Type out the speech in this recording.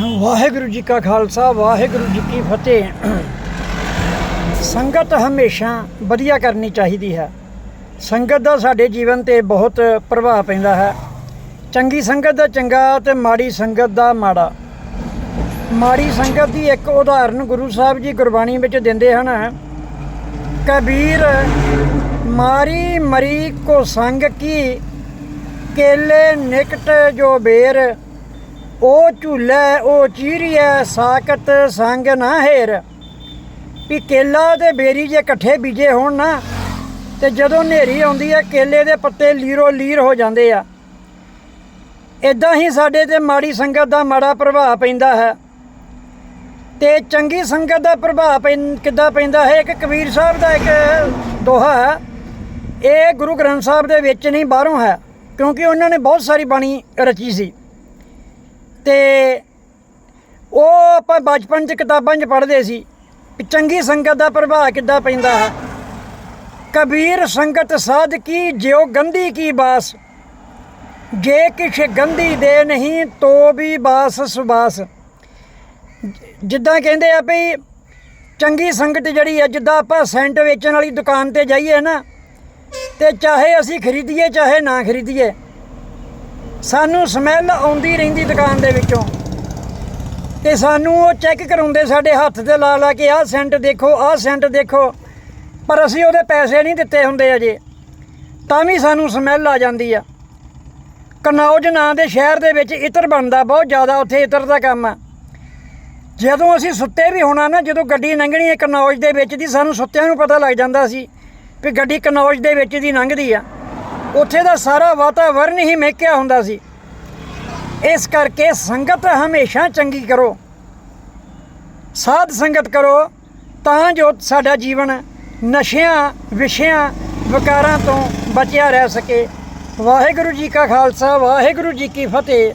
ਵਾਹਿਗੁਰੂ ਜੀ ਕਾ ਖਾਲਸਾ, ਵਾਹਿਗੁਰੂ ਜੀ ਕੀ ਫਤਿਹ। ਸੰਗਤ ਹਮੇਸ਼ਾ ਵਧੀਆ ਕਰਨੀ ਚਾਹੀਦੀ ਹੈ। ਸੰਗਤ ਦਾ ਸਾਡੇ ਜੀਵਨ ਤੇ ਬਹੁਤ ਪ੍ਰਭਾਵ ਪੈਂਦਾ ਹੈ। ਚੰਗੀ ਸੰਗਤ ਦਾ ਚੰਗਾ ਤੇ ਮਾੜੀ ਸੰਗਤ ਦਾ ਮਾੜਾ। ਮਾੜੀ ਸੰਗਤ ਦੀ ਇੱਕ ਉਦਾਹਰਨ ਗੁਰੂ ਸਾਹਿਬ ਜੀ ਗੁਰਬਾਣੀ ਵਿੱਚ ਦਿੰਦੇ ਹਨ। ਕਬੀਰ, ਮਾਰੀ ਮਰੀ ਕੋ ਸੰਗ ਕੀ, ਕੇਲੇ ਨਿਕਟ ਜੋ ਬੇਰ ਉਹ ਝੂਲੇ, ਉਹ ਚੀਰੀਐ ਸਾਕਤ ਸੰਗ ਨਾ ਹੇਰ। ਵੀ ਕੇਲਾ ਤੇ ਬੇਰੀ ਜੇ ਇਕੱਠੇ ਬੀਜੇ ਹੋਣ ਨਾ, ਤੇ ਜਦੋਂ ਹਨੇਰੀ ਆਉਂਦੀ ਹੈ ਕੇਲੇ ਦੇ ਪੱਤੇ ਲੀਰੋ ਲੀਰ ਹੋ ਜਾਂਦੇ ਆ। ਇਦਾਂ ਹੀ ਸਾਡੇ ਤੇ ਮਾੜੀ ਸੰਗਤ ਦਾ ਮਾੜਾ ਪ੍ਰਭਾਵ ਪੈਂਦਾ ਹੈ। ਤੇ ਚੰਗੀ ਸੰਗਤ ਦਾ ਪ੍ਰਭਾਵ ਪੈਂ- ਕਿੱਦਾਂ ਪੈਂਦਾ ਹੈ? ਇੱਕ ਕਬੀਰ ਸਾਹਿਬ ਦਾ ਇੱਕ ਦੋਹਾ ਹੈ। ਇਹ ਗੁਰੂ ਗ੍ਰੰਥ ਸਾਹਿਬ ਦੇ ਵਿੱਚ ਨਹੀਂ, ਬਾਹਰੋਂ ਹੈ। ਕਿਉਂਕਿ ਉਹਨਾਂ ਨੇ ਬਹੁਤ ਸਾਰੀ ਬਾਣੀ ਰਚੀ ਸੀ। ਤੇ ਉਹ ਆਪਾਂ ਬਚਪਨ 'ਚ ਕਿਤਾਬਾਂ 'ਚ ਪੜ੍ਹਦੇ ਸੀ ਚੰਗੀ ਸੰਗਤ ਦਾ ਪ੍ਰਭਾਵ ਕਿੱਦਾਂ ਪੈਂਦਾ ਹੈ। ਕਬੀਰ ਸੰਗਤ ਸਾਧ ਕੀ, ਜਿਉ ਗੰਦੀ ਕੀ ਬਾਸ। ਜੇ ਕਿਛ ਗੰਦੀ ਦੇ ਨਹੀਂ, ਤੋ ਵੀ ਬਾਸ ਸੁਬਾਸ। ਜਿੱਦਾਂ ਕਹਿੰਦੇ ਆ ਵੀ ਚੰਗੀ ਸੰਗਤ ਜਿਹੜੀ ਹੈ ਜਿੱਦਾਂ ਆਪਾਂ ਸੈਂਟ ਵੇਚਣ ਵਾਲੀ ਦੁਕਾਨ ਤੇ ਜਾਈਏ ਨਾ, ਤੇ ਚਾਹੇ ਅਸੀਂ ਖਰੀਦੀਏ, ਚਾਹੇ ਨਾ ਖਰੀਦੀਏ ਸਾਨੂੰ ਸਮੈਲ ਆਉਂਦੀ ਰਹਿੰਦੀ ਦੁਕਾਨ ਦੇ ਵਿੱਚੋਂ। ਤੇ ਸਾਨੂੰ ਉਹ ਚੈੱਕ ਕਰਾਉਂਦੇ ਸਾਡੇ ਹੱਥ ਤੇ ਲਾ ਲਾ ਕੇ, ਆਹ ਸੈਂਟ ਦੇਖੋ, ਆਹ ਸੈਂਟ ਦੇਖੋ। ਪਰ ਅਸੀਂ ਉਹਦੇ ਪੈਸੇ ਨਹੀਂ ਦਿੱਤੇ ਹੁੰਦੇ ਅਜੇ। ਤਾਂ ਵੀ ਸਾਨੂੰ ਸਮੈਲ ਆ ਜਾਂਦੀ ਆ। ਕਨੌਜ ਨਾਂ ਦੇ ਸ਼ਹਿਰ ਦੇ ਵਿੱਚ ਇਤਰ ਬਣਦਾ, ਬਹੁਤ ਜ਼ਿਆਦਾ ਉੱਥੇ ਇਤਰ ਦਾ ਕੰਮ ਆ। ਜਦੋਂ ਅਸੀਂ ਸੁੱਤੇ ਵੀ ਹੋਣਾ ਨਾ, ਜਦੋਂ ਗੱਡੀ ਲੰਘਣੀ ਹੈ ਕਨੌਜ ਦੇ ਵਿੱਚ ਦੀ, ਸਾਨੂੰ ਸੁੱਤਿਆਂ ਨੂੰ ਪਤਾ ਲੱਗ ਜਾਂਦਾ ਸੀ ਵੀ ਗੱਡੀ ਕਨੌਜ ਦੇ ਵਿੱਚ ਦੀ ਲੰਘਦੀ ਆ। ਉੱਥੇ ਦਾ ਸਾਰਾ ਵਾਤਾਵਰਨ ਹੀ ਮਹਿਕਿਆ ਹੁੰਦਾ ਸੀ। ਇਸ ਕਰਕੇ ਸੰਗਤ ਹਮੇਸ਼ਾ ਚੰਗੀ ਕਰੋ। ਸਾਧ ਸੰਗਤ ਕਰੋ, ਤਾਂ ਜੋ ਸਾਡਾ ਜੀਵਨ ਨਸ਼ਿਆਂ, ਵਿਸ਼ਿਆਂ, ਵਿਕਾਰਾਂ ਤੋਂ ਬਚਿਆ ਰਹਿ ਸਕੇ। ਵਾਹਿਗੁਰੂ ਜੀ ਕਾ ਖਾਲਸਾ, ਵਾਹਿਗੁਰੂ ਜੀ ਕੀ ਫਤਿਹ।